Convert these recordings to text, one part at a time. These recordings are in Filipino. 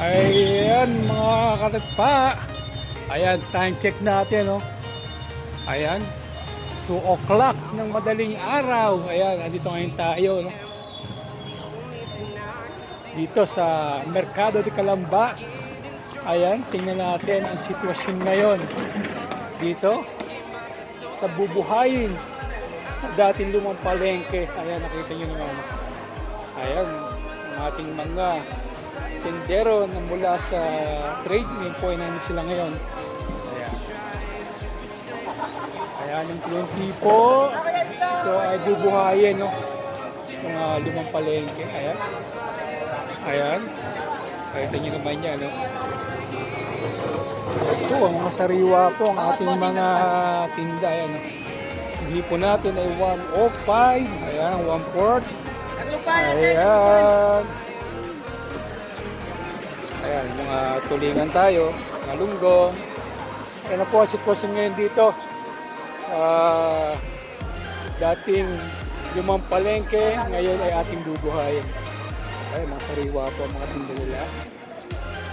Ayan mga katagpa. Ayan, time check natin, no? Ayan, 2 o'clock ng madaling araw. Ayan, andito ngayon tayo, no? Dito sa Mercado de Calamba. Ayan, tingnan natin ang sitwasyon ngayon. Dito, sa bubuhayin. Dating lumang palengke. Ayan, nakita nyo naman. Ayan, ang ating mga tendero na mula sa trade. Ngayon po nandito sila ngayon. Ayan. Ayan ang 20 po. Ito ay bubuhayin, no? Mga limang palengke. Ayan. Ayan. Kahit nyo naman yan, no? Ito, ang mga sariwa po, ang ating mga tinda. Ayan, no? Hindi po natin ay 105. Ayan, 1 Ayan. Ayan, mga tulingan tayo, mga lunggong. Ayan na po ang sitwasyon ngayon dito. Ah, dating lumang palengke, ngayon ay ating bubuhayin. Ayan, mga sariwa po mga tinda nila.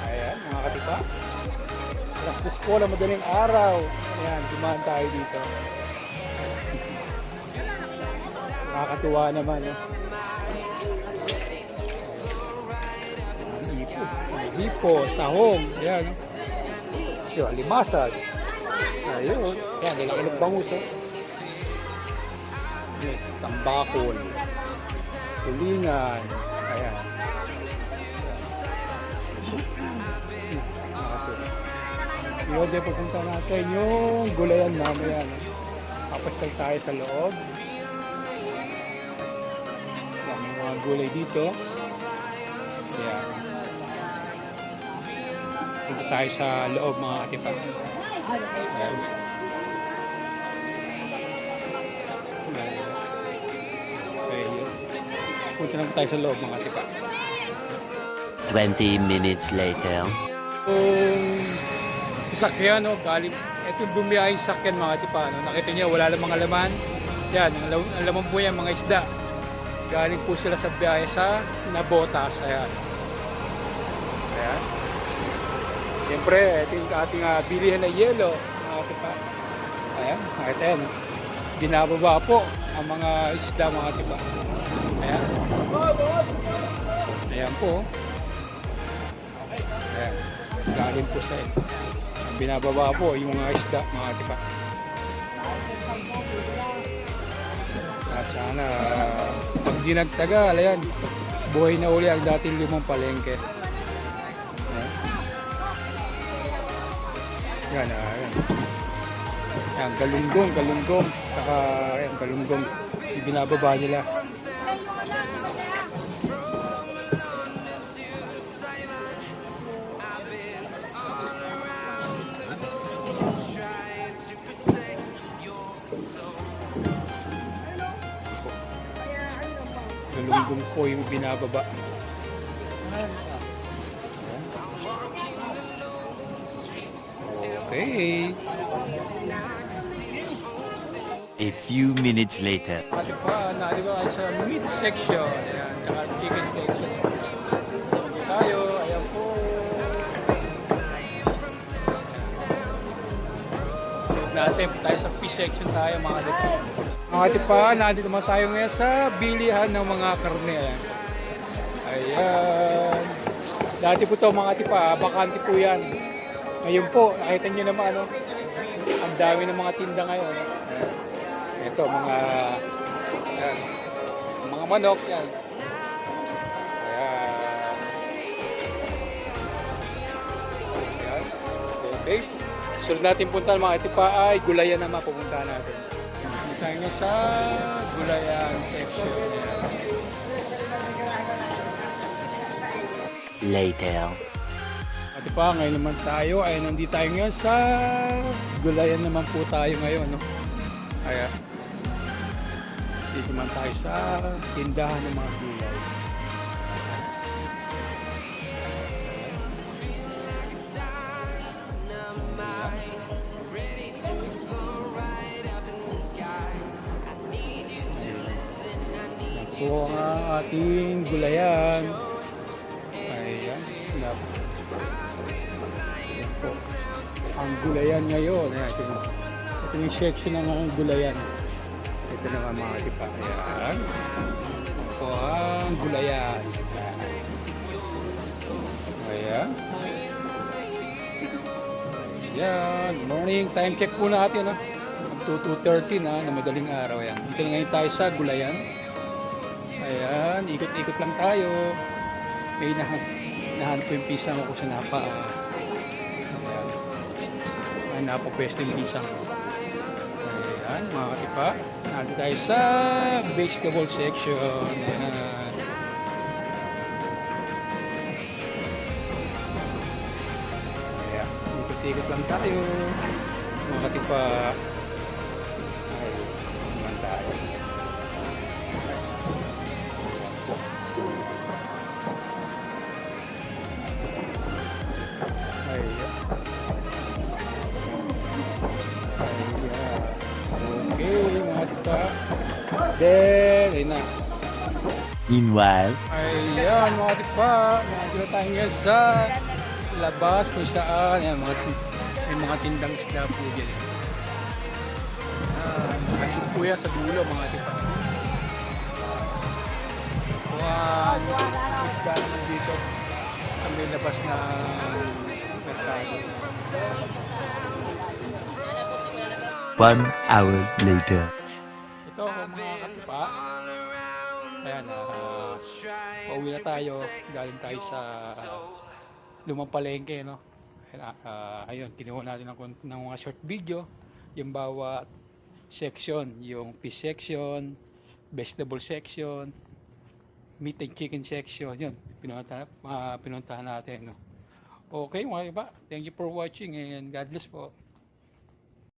Ayan, mga katipa. Alas dos po na madaling araw. Ayan, dumaan tayo dito. Nakakatuwa naman, no? Hipo, tahong, ayan. Yung alimasag. Ayun, ayan, lalaki ng bangus, oh. Ayan, Tambakol. Tulingan. Ayan. Yun, din pupunta natin yung gulayan mamaya. No? Papasyal tayo sa loob. Yan, mga gulay dito. Punta tayo sa loob mga katipa. Ayan. Ayan. Punta naman tayo sa loob mga katipa. 20 minutes later. Kung sasakyan, no, galing, ito yung bumiyahing sakyan mga tipa, no, nakita niyo, wala lang mga laman. Yan, ang, ang laman po yan, mga isda. Galing po sila sa biyahe sa Nabotas, ayan. Ayan. Siyempre, ito yung ating uh, bilihan na yelo, mga. Ayan, yan. Binababa po ang mga isda, mga tipa. Ayan. Ayan po. Ayan. Galing po sa ang binababa po yung mga isda, mga tipa. Sana pag di nagtagal, ayan, buhay na uli ang dating limang palengke. Yan, ah, ayan. Ayan, galunggong, galunggong. Saka, ayan, galunggong. Binababa nila. Galunggong po yung binababa. Okay. A few minutes later. Pati pa, naliwa sa meat section. Ayan, tsaka chicken section. Tayo, ayan po. Natin, tayo sa fish section tayo mga tipa. Mga tipa, nandito naman tayo ngayon sa bilihan ng mga karne. Ayan. Ayan. Dati po to mga tipa, bakante po yan. Ngayon po, nakita nyo naman ano, ang dami ng mga tinda ngayon. Ito, mga ayan, mga manok yan. Ayan. Ayan. Okay. Sunod natin punta mga itipa ay gulayan naman pupunta natin. Punta tayo sa gulayan section. Later. At pa, ngayon naman tayo ay nandito tayo ngayon sa gulayan naman po tayo ngayon. No? Kaya, dito naman tayo sa tindahan ng mga gulay. So, ang ating gulayan. Ang gulayan ngayon. Ayan, ito, yung- ito yung section ng mga gulayan. Ito naman mga tipa. Ayan. Ito ang gulayan. Ayan. Ayan. Morning. Time check po natin. Ah. 2.30 na, na madaling araw yan. Dito na ngayon tayo sa gulayan. Ayan, ikot-ikot lang tayo. May nahan nahan ko yung pisang ko sa napa. Ayan. Ay, napapwesto yung pisang ko. Ayan, mga katipa. Nandito tayo sa vegetable section. Ayan, ikot-ikot lang tayo. Mga katipa. Then, ayun na. Meanwhile, Ayan, mga tipa. Nandito tayo ngayon sa labas kung saan. Ayan, mga, may mga tindang isda po dyan. Ayan, nandito po yan sa dulo, mga tipa. One, isda naman dito. May labas na merkado. one hour later. Ito mga katipa. Ayan, uh, pauwi na tayo. Galing tayo sa lumang palengke, no? Ayan, ah, ayun, kinuha natin ng, ng mga short video. Yung bawat section, yung fish section, vegetable section, meat and chicken section. Yun, pinunta, ah, pinuntahan natin, no? Okay, mga iba. Thank you for watching and God bless po.